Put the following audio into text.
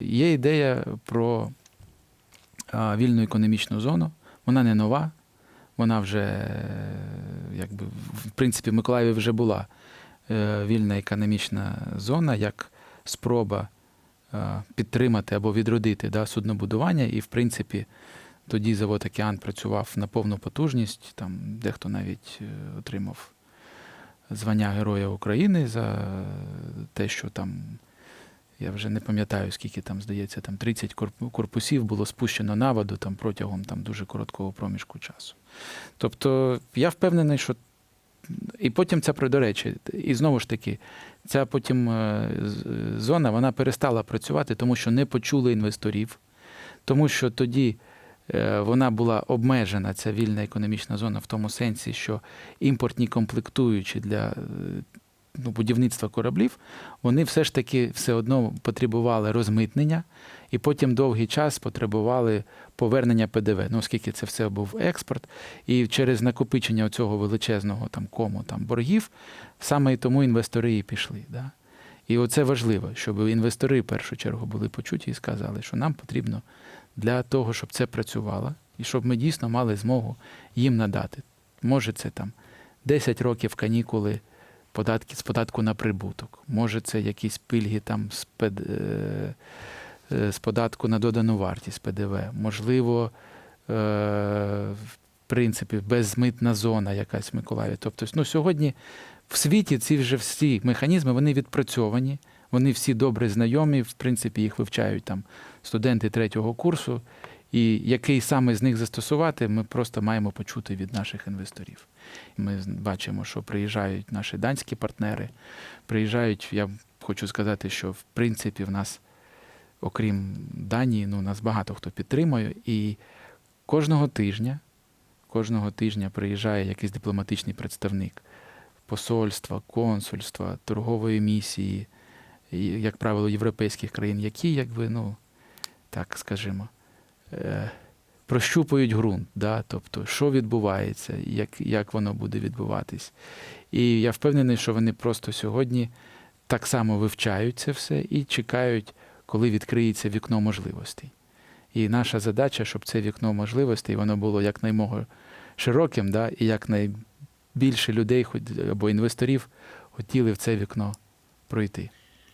Є ідея про вільну економічну зону. Вона не нова, вона вже, якби, в принципі, в Миколаєві вже була е, вільна економічна зона як спроба підтримати або відродити да, суднобудування. І, в принципі, тоді завод Океан працював на повну потужність. Там дехто навіть е, отримав звання Героя України за те, що там. Я вже не пам'ятаю, скільки там, здається, там 30 корпусів було спущено на воду там, протягом там, дуже короткого проміжку часу. Тобто я впевнений, що і потім це до речі, і знову ж таки, ця потім е, зона вона перестала працювати, тому що не почули інвесторів, тому що тоді е, вона була обмежена, ця вільна економічна зона, в тому сенсі, що імпортні комплектуючі для е, ну, будівництва кораблів, вони все ж таки все одно потребували розмитнення, і потім довгий час потребували повернення ПДВ. Ну, оскільки це все був експорт, і через накопичення цього величезного там кому там боргів, саме і тому інвестори і пішли. Да? І оце важливо, щоб інвестори в першу чергу були почуті і сказали, що нам потрібно для того, щоб це працювало, і щоб ми дійсно мали змогу їм надати. Може, це там 10 років канікули податки з податку на прибуток. Може, це якісь пільги там з, пед, е, е, з податку на додану вартість ПДВ. Можливо, е, в принципі, безмитна зона якась в Миколаєві. Тобто, ну, сьогодні в світі ці вже всі механізми вони відпрацьовані, вони всі добре знайомі, в принципі, їх вивчають там студенти третього курсу. І який саме з них застосувати, ми просто маємо почути від наших інвесторів. Ми бачимо, що приїжджають наші данські партнери, приїжджають, я хочу сказати, що в принципі в нас, окрім Данії, ну, нас багато хто підтримує. І кожного тижня, кожного тижня приїжджає якийсь дипломатичний представник посольства, консульства, торгової місії, як правило, європейських країн, які, якби, ну, так скажімо, прощупують ґрунт, да? тобто, що відбувається, як, як воно буде відбуватись. І я впевнений, що вони просто сьогодні так само вивчають це все і чекають, коли відкриється вікно можливостей. І наша задача, щоб це вікно можливостей воно було якнаймога широким, да? і якнайбільше людей або інвесторів хотіли в це вікно пройти.